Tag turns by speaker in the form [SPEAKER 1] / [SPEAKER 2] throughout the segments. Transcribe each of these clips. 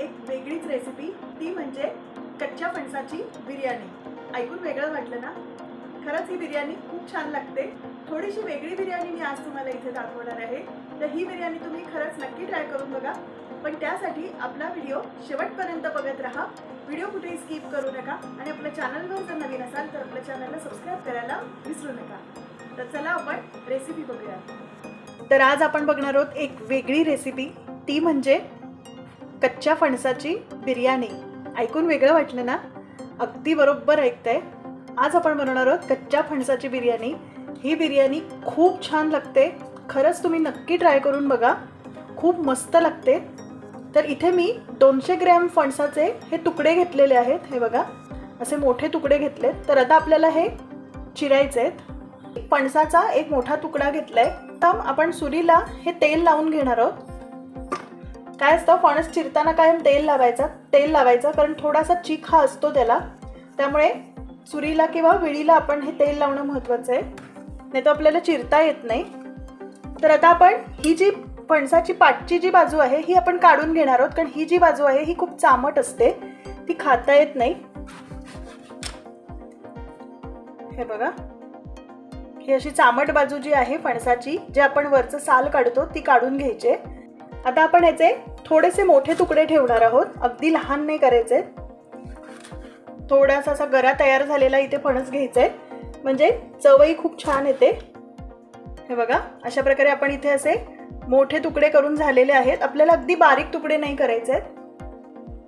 [SPEAKER 1] एक वेगळीच रेसिपी ती म्हणजे कच्च्या फणसाची बिर्याणी. ऐकून वेगळं वाटलं ना? खरंच ही बिर्याणी खूप छान लागते. थोडीशी वेगळी बिर्याणी मी आज तुम्हाला इथे दाखवणार आहे. तर ही बिर्याणी तुम्ही खरंच नक्की ट्राय करून बघा. पण त्यासाठी आपला व्हिडिओ शेवटपर्यंत बघत राहा. व्हिडिओ कुठेही स्किप करू नका. आणि आपल्या चॅनलवर जर नवीन असाल तर आपल्या चॅनलला सबस्क्राईब करायला विसरू नका. तर चला आपण रेसिपी बघूया. तर आज आपण बघणार आहोत एक वेगळी रेसिपी ती म्हणजे कच्च्या फणसाची बिर्याणी. ऐकून वेगळं वाटलं ना? अगदी बरोबर ऐकताय. आज आपण बनवणार आहोत कच्च्या फणसाची बिर्याणी. ही बिर्याणी खूप छान लागते. खरंच तुम्ही नक्की ट्राय करून बघा. खूप मस्त लागते. तर इथे मी दोनशे ग्रॅम फणसाचे हे तुकडे घेतलेले आहेत. हे बघा. असे मोठे तुकडे घेतलेत. तर आता आपल्याला हे चिरायचे आहेत. फणसाचा एक मोठा तुकडा घेतला आहे तर आपण सुरीला हे तेल लावून घेणार आहोत. काय असतं फणस चिरताना कायम तेल लावायचा तेल लावायचं कारण थोडासा चीक हा असतो त्याला. त्यामुळे चुरीला किंवा विळीला आपण हे तेल लावणं महत्त्वाचं आहे. नाही तर आपल्याला चिरता येत नाही. तर आता आपण ही जी फणसाची पाठची जी बाजू आहे ही आपण काढून घेणार आहोत कारण ही जी बाजू आहे ही खूप चामट असते. ती खाता येत नाही. हे बघा. ही अशी चामट बाजू जी आहे फणसाची जे आपण वरचं साल काढतो ती काढून घ्यायचे. आता आपण याचे थोडेसे मोठे तुकडे ठेवणार आहोत. अगदी लहान नाही करायचे. थोडासा असा गरा तयार झालेला इथे फणस घ्यायचा. म्हणजे चवही खूप छान येते. हे बघा अशा प्रकारे आपण इथे असे मोठे तुकडे करून झालेले आहेत. आपल्याला अगदी बारीक तुकडे नाही करायचे. आहेत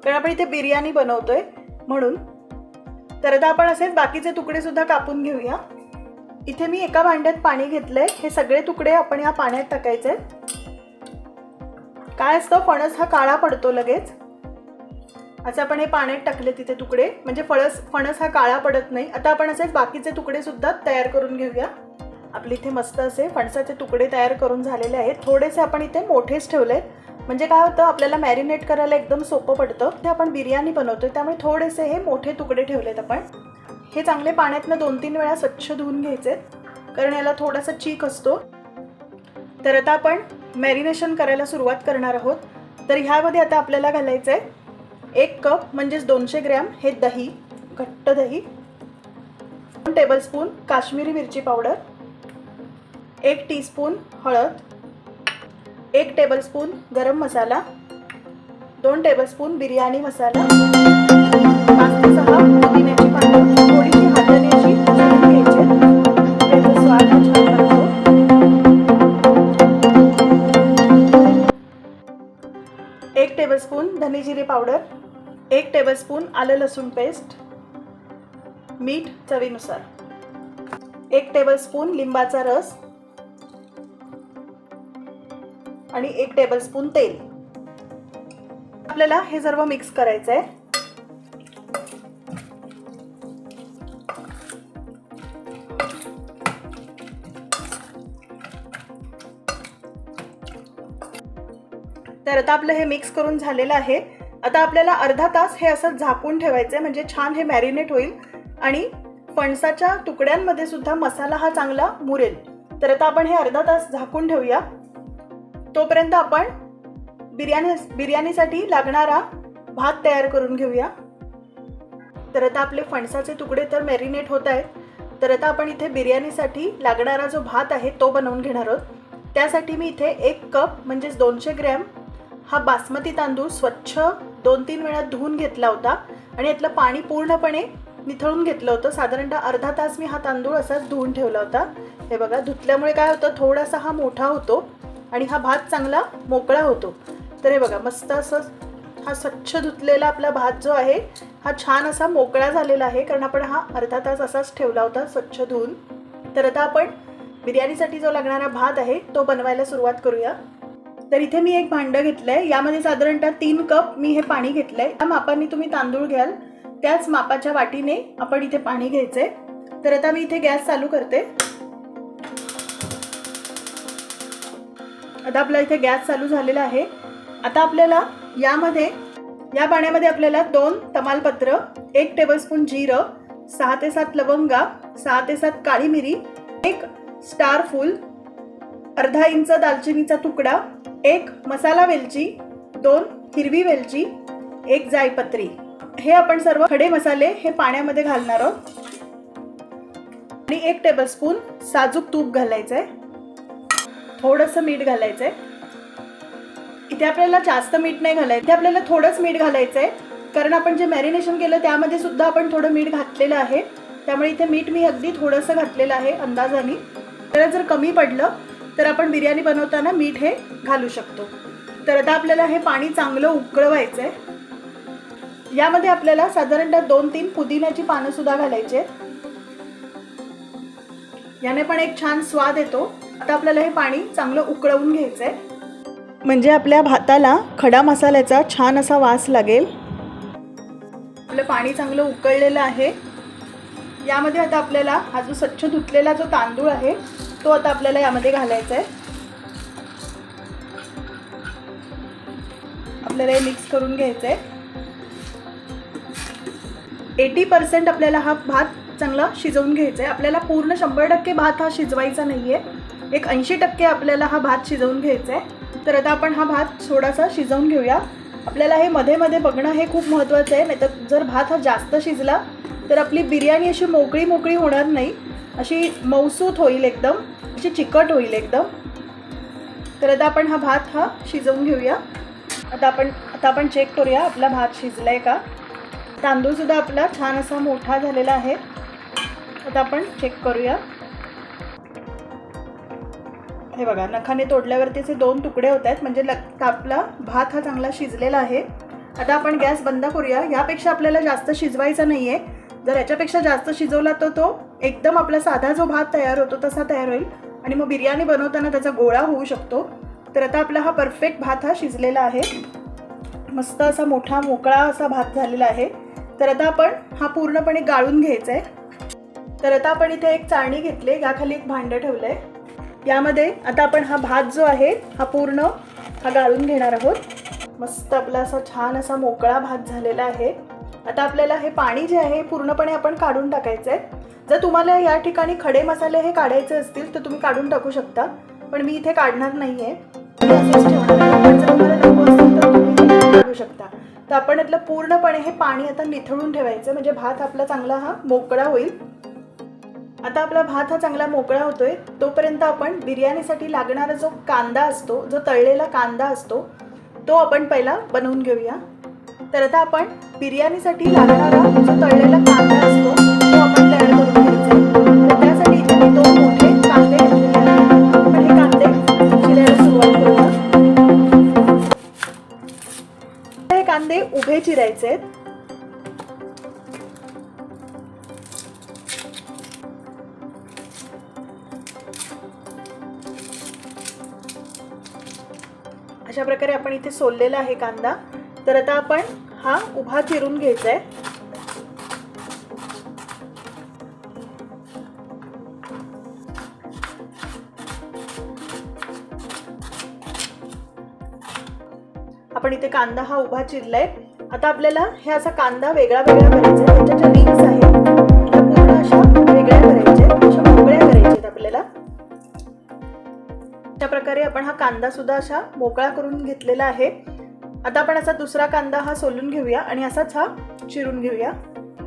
[SPEAKER 1] कारण आपण इथे बिर्याणी बनवतोय म्हणून. तर आता आपण असेच बाकीचे तुकडे सुद्धा कापून घेऊया. इथे मी एका भांड्यात पाणी घेतलंय. हे सगळे तुकडे आपण या पाण्यात टाकायचे. काय असतं? फणस हा काळा पडतो लगेच. असं आपण हे पाण्यात टाकले तिथे तुकडे. म्हणजे फणस फणस हा काळा पडत नाही. आता आपण असेच बाकीचे तुकडे सुद्धा तयार करून घेऊया. आपले इथे मस्त असे फणसाचे तुकडे तयार करून झालेले आहेत. थोडेसे आपण इथे मोठेच ठेवले आहेत म्हणजे काय होतं? आपल्याला मॅरिनेट करायला एकदम सोपं पडतं. ते आपण बिर्याणी बनवतो त्यामुळे थोडेसे हे मोठे तुकडे ठेवलेत आपण. हे चांगले पाण्यातनं दोन तीन वेळा स्वच्छ धुवून घ्यायचे. कारण याला थोडासा चीक असतो. तर आता आपण मॅरिनेशन करायला सुरुवात करणार आहोत. तर ह्यामध्ये आता आपल्याला घालायचं आहे एक कप म्हणजेच दोनशे ग्रॅम हे दही घट्ट दही दोन टेबलस्पून काश्मीरी मिरची पावडर एक टीस्पून हळद एक टेबलस्पून गरम मसाला दोन टेबलस्पून बिर्याणी मसाला पाच ते सहा पुदिन्याची पानं थोडी जिरे पावडर एक टेबलस्पून आलं लसूण पेस्ट मीठ चवीनुसार एक टेबलस्पून लिंबाचा रस आणि एक टेबलस्पून तेल. आपल्याला हे सर्व मिक्स करायचं आहे तर आता आपलं हे मिक्स करून झालेलं आहे. आता आपल्याला अर्धा तास हे असं झाकून ठेवायचं आहे म्हणजे छान हे मॅरिनेट होईल. आणि फणसाच्या तुकड्यांमध्ये सुद्धा मसाला हा चांगला मुरेल. तर आता आपण हे अर्धा तास झाकून ठेवूया. तोपर्यंत आपण बिर्याणी बिर्याणीसाठी लागणारा भात तयार करून घेऊया. तर आता आपले फणसाचे तुकडे तर मॅरिनेट होत आहेत. तर आता आपण इथे बिर्याणीसाठी लागणारा जो भात आहे तो बनवून घेणार आहोत. त्यासाठी मी इथे एक कप म्हणजेच दोनशे ग्रॅम हा बासमती तांदूळ स्वच्छ दोन तीन वेळा धुवून घेतला होता आणि यातलं पाणी पूर्णपणे निथळून घेतलं होतं. साधारणतः अर्धा तास मी हा तांदूळ असाच धुवून ठेवला होता. हे बघा धुतल्यामुळे काय होतं थोडासा हा मोठा होतो आणि हा भात चांगला मोकळा होतो. तर हे बघा मस्त असं हा स्वच्छ धुतलेला आपला भात जो आहे हा छान असा मोकळा झालेला आहे. कारण आपण हा अर्धा तास असाच ठेवला होता स्वच्छ धुवून. तर आता आपण बिर्याणीसाठी जो लागणारा भात आहे तो बनवायला सुरुवात करूया. तर इथे मी एक भांडं घेतलंय. यामध्ये साधारणतः तीन कप मी हे पाणी घेतलंय. त्या मापाने तुम्ही तांदूळ घ्याल. त्याच मापाच्या वाटीने आपण इथे पाणी घ्यायचंय. तर आता मी इथे गॅस चालू करते. आता आपला इथे गॅस चालू झालेला आहे. आता आपल्याला यामध्ये या पाण्यामध्ये आपल्याला दोन तमालपत्र एक टेबलस्पून जिरं सहा ते सात लवंगा सहा ते सात काळी मिरी एक स्टार फूल अर्धा इंच दालचिनीचा तुकडा एक मसाला वेलची दोन हिरवी वेलची एक जायपत्री. हे आपण सर्व खडे मसाले हे पाण्यामध्ये घालणार आहोत. आणि एक टेबलस्पून साजूक तूप घालायचं आहे थोडंसं मीठ घालायचं आहे इथे आपल्याला जास्त मीठ नाही घालायचं. इथे आपल्याला थोडंच मीठ घालायचं आहे कारण आपण जे मॅरिनेशन केलं त्यामध्ये सुद्धा आपण थोडं मीठ घातलेलं आहे. त्यामुळे इथे मीठ मी अगदी थोडंसं घातलेलं आहे अंदाजाने. तर जर कमी पडलं तर आपण बिर्याणी बनवताना मीठ हे घालू शकतो. तर आता आपल्याला हे पाणी चांगलं उकळवायचं आहे यामध्ये आपल्याला साधारणतः दोन तीन पुदिन्याची पानं सुद्धा घालायची आहेत. याने पण एक छान स्वाद येतो. आता आपल्याला हे पाणी चांगलं उकळवून घ्यायचं आहे म्हणजे आपल्या भाताला खडा मसाल्याचा छान असा वास लागेल. आपलं पाणी चांगलं उकळलेलं आहे. यामध्ये आता आपल्याला हा जो स्वच्छ धुतलेला जो तांदूळ आहे तो आता आपल्याला यामध्ये घालायचा आहे. आपल्याला हे मिक्स करून घ्यायचं आहे. एटी पर्सेंट आपल्याला हा भात चांगला शिजवून घ्यायचा आहे. आपल्याला पूर्ण शंभर टक्के भात हा शिजवायचा नाही आहे एक ऐंशी टक्के आपल्याला हा भात शिजवून घ्यायचा आहे. तर आता आपण हा भात थोडासा शिजवून घेऊया. आपल्याला हे मध्ये मध्ये बघणं हे खूप महत्त्वाचं आहे. नाहीतर जर भात हा जास्त शिजला तर आपली बिर्याणी अशी मोकळी मोकळी होणार नाही. अशी मौसूत होईल एकदम अशी चिकट होईल एकदम. तर आता आपण हा भात हा शिजवून घेऊया. आता आपण आता आपण चेक करूया आपला भात शिजला आहे का तांदूळसुद्धा आपला छान असा मोठा झालेला आहे. आता आपण चेक करूया. हे बघा नखाने तोडल्यावरती असे दोन तुकडे होत आहेत. म्हणजे लग आपला भात हा चांगला शिजलेला आहे. आता आपण गॅस बंद करूया. यापेक्षा आपल्याला जास्त शिजवायचा नाही आहे जर याच्यापेक्षा जास्त शिजवला तर तो एकदम आपला साधा जो भात तयार होतो तसा तयार होईल. आणि मग बिर्याणी बनवताना त्याचा गोळा होऊ शकतो. तर आता आपला हा परफेक्ट भात हा शिजलेला आहे. मस्त असा मोठा मोकळा असा भात झालेला आहे. तर आता आपण हा पूर्णपणे गाळून घ्यायचा आहे. तर आता आपण इथे एक चाळणी घेतली याखाली एक भांडं ठेवलं आहे यामध्ये आता आपण हा भात जो आहे हा पूर्ण हा गाळून घेणार आहोत. मस्त आपला असा छान असा मोकळा भात झालेला आहे. आता आपल्याला हे पाणी जे आहे पूर्णपणे आपण काढून टाकायचं आहे. जर तुम्हाला या ठिकाणी खडे मसाले हे काढायचे असतील तर तुम्ही काढून टाकू शकता. पण मी इथे काढणार नाही आहे. काढू शकता. तर आपण यातलं पूर्णपणे हे पाणी आता निथळून ठेवायचं. म्हणजे भात आपला चांगला हा मोकळा होईल. आता आपला भात हा चांगला मोकळा होतोय. तोपर्यंत आपण बिर्याणीसाठी लागणारा जो कांदा असतो जो तळलेला कांदा असतो तो आपण पहिला बनवून घेऊया. तर आता आपण बिर्याणीसाठी लागणारा जो तळलेला कांदा असतो तो आपण तयार कांदे उभे चिरायचे आहेत. अशा प्रकारे आपण इथे सोललेला आहे कांदा. तर आता आपण हा उभा चिरून घ्यायचा आहे. आपण इथे कांदा हा उभा चिरलाय. आता आपल्याला हे असा कांदा वेगळा वेगळा करायचा आहे. त्याच्या ज्या रिंग्स आहेत. त्या पूर्ण अशा वेगळ्या करायच्या अशा मोकळ्या करायच्या आहेत आपल्याला. अशा प्रकारे आपण हा कांदा सुद्धा अशा मोकळा करून घेतलेला आहे. आता आपण असा दुसरा कांदा हा सोलून घेऊया आणि असाच हा चिरून घेऊया.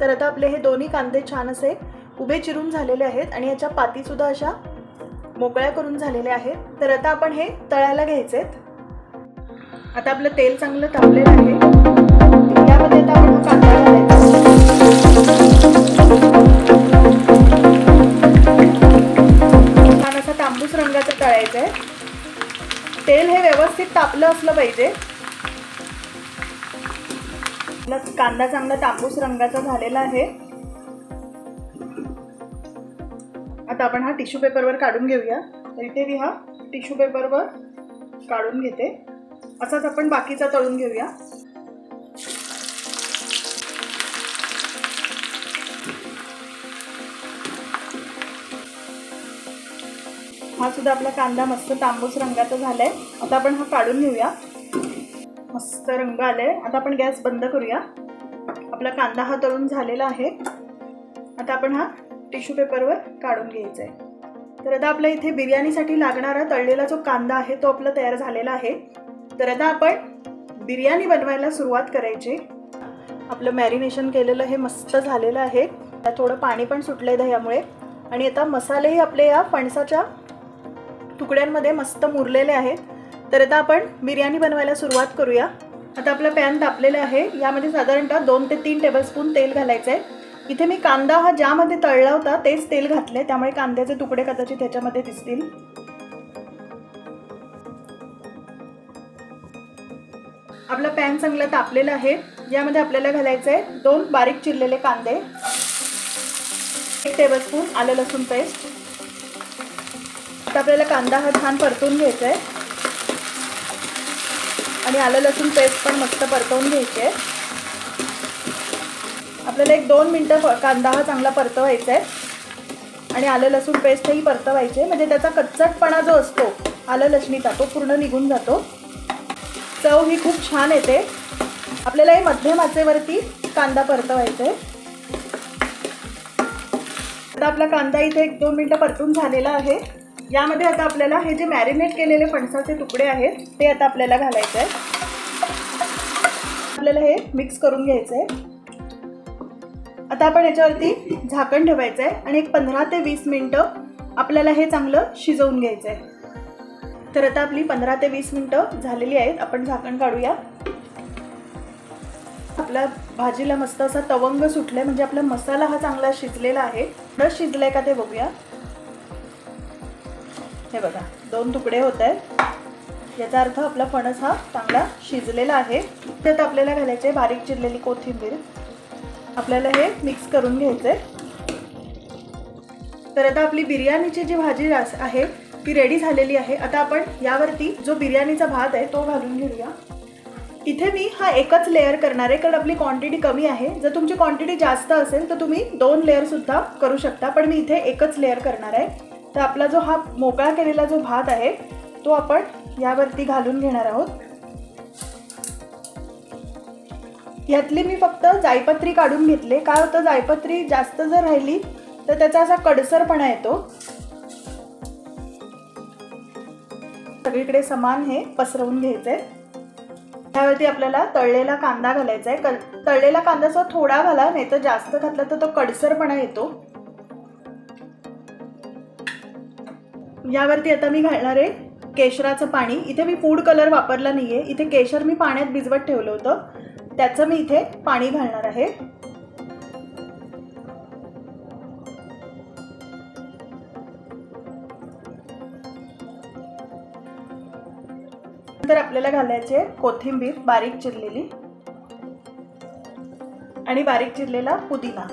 [SPEAKER 1] तर आता आपले हे दोन्ही कांदे छान असे उभे चिरून झालेले आहेत आणि याच्या पाती सुद्धा अशा मोकळ्या करून झालेल्या आहेत. तर आता आपण हे तळायला घ्यायचे आता आपलं तेल चांगलं तापलेलं आहे. यामध्ये आता आपण कांदा घालायचा. छान असा तांबूस रंगाचं तळायचं आहे. तेल हे व्यवस्थित तापलं असलं पाहिजे. कांदा चांगला तांबूस रंगाचा झालेला आहे. आता आपण हा टिश्यू पेपरवर काढून घेऊया. तर इथे मी हा टिश्यू पेपरवर काढून घेते. असाच आपण बाकीचा तळून घेऊया. हा सुद्धा आपला कांदा मस्त तांबूस रंगाचा झालाय. आता आपण हा काढून घेऊया. मस्त रंग आलाय. आता आपण गॅस बंद करूया. आपला कांदा हा तळून झालेला आहे. आता आपण हा टिश्यू पेपरवर काढून घ्यायचा आहे तर आता आपल्या इथे बिर्याणीसाठी लागणारा तळलेला जो कांदा आहे तो आपला तयार झालेला आहे. तर आता आपण बिर्याणी बनवायला सुरुवात करायची. आपलं मॅरिनेशन केलेलं हे मस्त झालेलं आहे. त्यात थोडं पाणी पण सुटलं आहे दह्यामुळे. आणि आता मसालेही आपले या फणसाच्या तुकड्यांमध्ये मस्त मुरलेले आहेत. तर आता आपण बिर्याणी बनवायला सुरुवात करूया. आता आपलं पॅन तापलेलं आहे. यामध्ये साधारणतः दोन ते तीन टेबलस्पून तेल घालायचं आहे इथे मी कांदा हा ज्यामध्ये तळला होता तेच तेल घातले त्यामुळे कांद्याचे तुकडे कदाचित त्याच्यामध्ये दिसतील. आपला पॅन चांगला तापलेला आहे. यामध्ये आपल्याला घालायचं आहे दोन बारीक चिरलेले कांदे. एक टेबलस्पून आलं लसूण पेस्ट आता आपल्याला कांदा हा छान परतून घ्यायचा आहे आणि आलं लसूण पेस्ट पण मस्त परतवून घ्यायची आहे आपल्याला एक दोन मिनटं कांदा हा चांगला परतवायचा आहे आणि आलं लसूण पेस्टही परतवायचे म्हणजे त्याचा कच्चटपणा जो असतो आलं लसणीचा तो पूर्ण निघून जातो. चव ही खूप छान येते. आपल्याला हे मध्यम आचेवरती कांदा परतवायचा आहे आता आपला कांदा इथे एक दोन मिनटं परतून झालेला आहे. यामध्ये आता आपल्याला हे जे मॅरिनेट केलेले फणसाचे तुकडे आहेत ते आता आपल्याला घालायचे आहे आपल्याला हे मिक्स करून घ्यायचं आहे आता आपण याच्यावरती झाकण ठेवायचं आहे आणि एक पंधरा ते वीस मिनटं आपल्याला हे चांगलं शिजवून घ्यायचं आहे तर आता आपली पंधरा ते वीस मिनटं झालेली आहेत. आपण झाकण काढूया. आपल्या भाजीला मस्त असा तवंग सुटलाय म्हणजे आपला मसाला हा चांगला शिजलेला आहे. रस शिजलाय का ते बघूया. हे बघा दोन तुकडे होत आहेत. याचा अर्थ आपला फणस हा चांगला शिजलेला आहे. त्यात आपल्याला घालायचे बारीक चिरलेली कोथिंबीर. आपल्याला हे मिक्स करून घ्यायचं आहे तर आता आपली बिर्याणीची जी भाजी आहे ती रेडी झालेली आहे. आता आपण यावरती जो बिर्याणीचा भात आहे तो घालून घेऊया. इथे मी हा एकच लेअर करणार आहे कारण आपली क्वांटिटी कमी आहे. जर तुमची क्वांटिटी जास्त असेल तर तुम्ही दोन लेअरसुद्धा करू शकता पण मी इथे एकच लेअर करणार आहे. तर आपला जो हा मोकळा केलेला जो भात आहे तो आपण यावरती घालून घेणार आहोत. यातली मी फक्त जायपत्री काढून घेतले. काय होतं? जायपत्री जास्त जर राहिली तर त्याचा असा कडसरपणा येतो. सगळीकडे समान हे पसरवून घ्यायचंय. त्यावरती आपल्याला तळलेला कांदा घालायचा आहे क तळलेला कांदा थोडा घाला नाही तर जास्त घातला तर तो कडसरपणा येतो. यावरती आता मी घालणार आहे केशराचं पाणी. इथे मी फूड कलर वापरला नाहीये. इथे केशर मी पाण्यात भिजवत ठेवलं होतं. त्याचं मी इथे पाणी घालणार आहे. त्यानंतर आपल्याला घालायचे कोथिंबीर बारीक चिरलेली आणि बारीक चिरलेला पुदिना.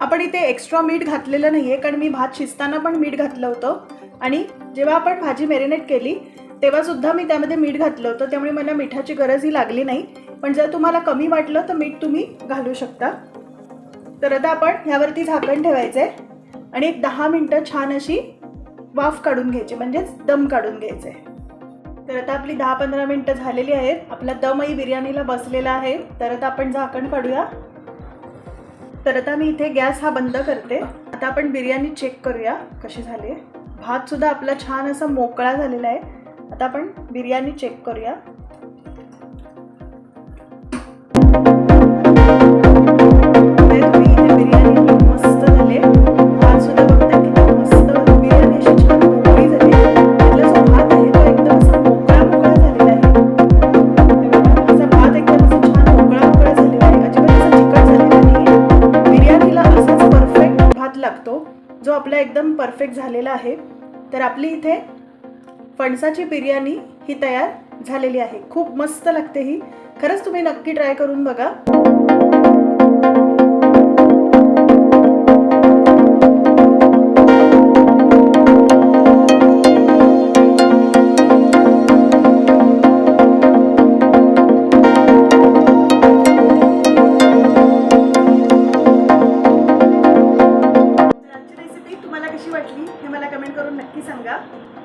[SPEAKER 1] आपण इथे एक्स्ट्रा मीठ घातलेलं नाहीये कारण मी भात शिजताना पण मीठ घातलं होतं. आणि जेव्हा आपण भाजी मॅरिनेट केली तेव्हा सुद्धा मी त्यामध्ये मीठ घातलं होतं. त्यामुळे मला मिठाची गरजही लागली नाही. पण जर तुम्हाला कमी वाटलं तर मीठ तुम्ही घालू शकता. तर आता आपण ह्यावरती झाकण ठेवायचं आहे आणि एक दहा मिनटं छान अशी वाफ काढून घ्यायची म्हणजेच दम काढून घ्यायचे. तर आता आपली दहा पंधरा मिनटं झालेली आहेत. आपला दमही बिर्याणीला बसलेला आहे. तर आता आपण झाकण काढूया. तर आता मी इथे गॅस हा बंद करते. आता आपण बिर्याणी चेक करूया कशी झाली आहे. भात सुद्धा आपला छान असा मोकळा झालेला आहे. आता आपण बिर्याणी चेक करूया. तुम्ही इथे बिर्याणी जो आपला एकदम परफेक्ट झालेला आहे तर आपली इथे फणसाची बिर्याणी ही तयार झालेली आहे. खूप मस्त लागते ही. खरंच तुम्ही नक्की ट्राय करून बघा.